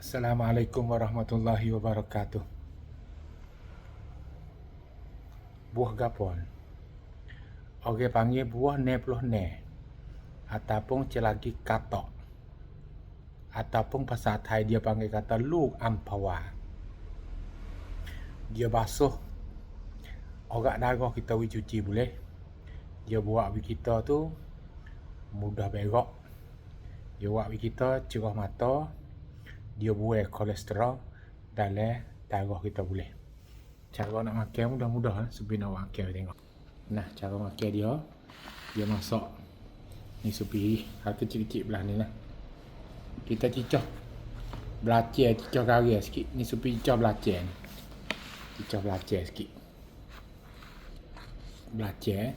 Assalamualaikum warahmatullahi wabarakatuh. Buah gapon. Orang panggil buah ne puluh ne. Ataupun celagi katok. Ataupun bahasa Thai dia panggil kata lu ampawa. Dia basuh. Orang darah kita we cuci boleh. Dia buat we kita tu mudah berok. Dia buat we kita cerah mata. Dia buat kolesterol dalam darah kita boleh. Cara nak makan mudah-mudah lah. Supi nak makan tengok. Nah, cara makan dia. Dia masak. Ni supi. Hal kecil-kecil belah ni lah. Kita cicah. Belacan, cicah kari sikit. Ni supi cicah belacan. Cicah belacan sikit. Belacan.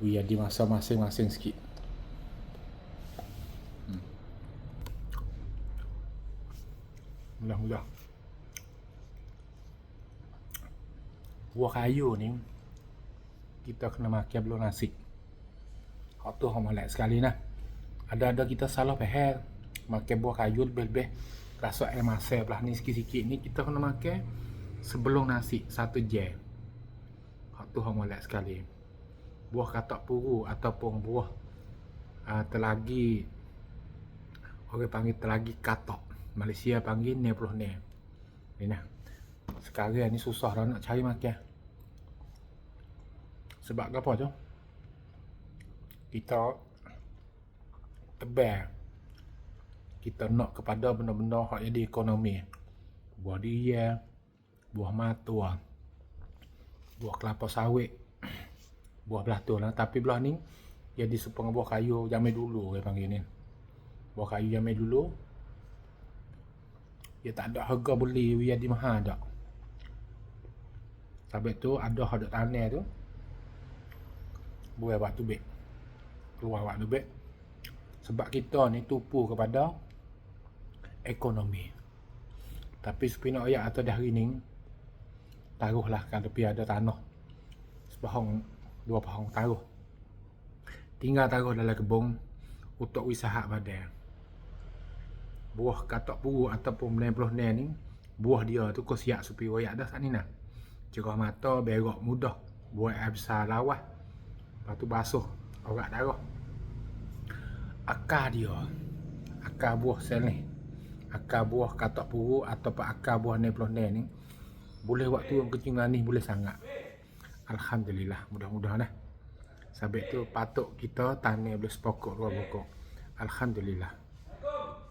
Biar dimasak masing-masing sikit. Mudah-mudah. buah kayu ni kita kena makan belum nasi. Hak tu hang molek sekali nah. Ada-ada kita salah faham makan buah kayu lebih-lebih rasa air masak belah ni sikit-sikit ni kita kena makan sebelum nasi satu jam. Hak tu hang molek sekali. Buah katak puru ataupun buah uh, telagi orang panggil telagi katak. Malaysia panggil 90 ne. Ni nah. Sekarang ni susah dah nak cari makan. Sebab apa tu? Kita tebal. Kita nak kepada benda-benda hak jadi ekonomi. Buah dia, buah matua, buah kelapa sawit, buah belah tu lah. Tapi belah ni, jadi sepengah buah kayu zaman dulu orang panggil ni. Buah kayu zaman dulu, dia tak ada harga beli, dia di mahal tak. Sampai tu ada hak tanah tu. Buat waktu bet. Keluar waktu bet. Sebab kita ni tupu kepada ekonomi. Tapi sepina ayat atau dah hari ni taruhlah kan tepi ada tanah. Sepahong dua pahong taruh. Tinggal taruh dalam kebun untuk usaha badan. Buah katak puru ataupun 90 ni buah dia tu kau siap supaya ayat dah saat ni nah. Cerah mata berok mudah buat air besar lawas lepas tu basuh orang darah. Akar dia akar buah sel ni akar buah katak puru ataupun akar buah ni peluh ni boleh waktu yang kecingan ni boleh sangat. Alhamdulillah mudah-mudahan lah. Sampai tu patut kita tanah boleh sepokok dua pokok. Alhamdulillah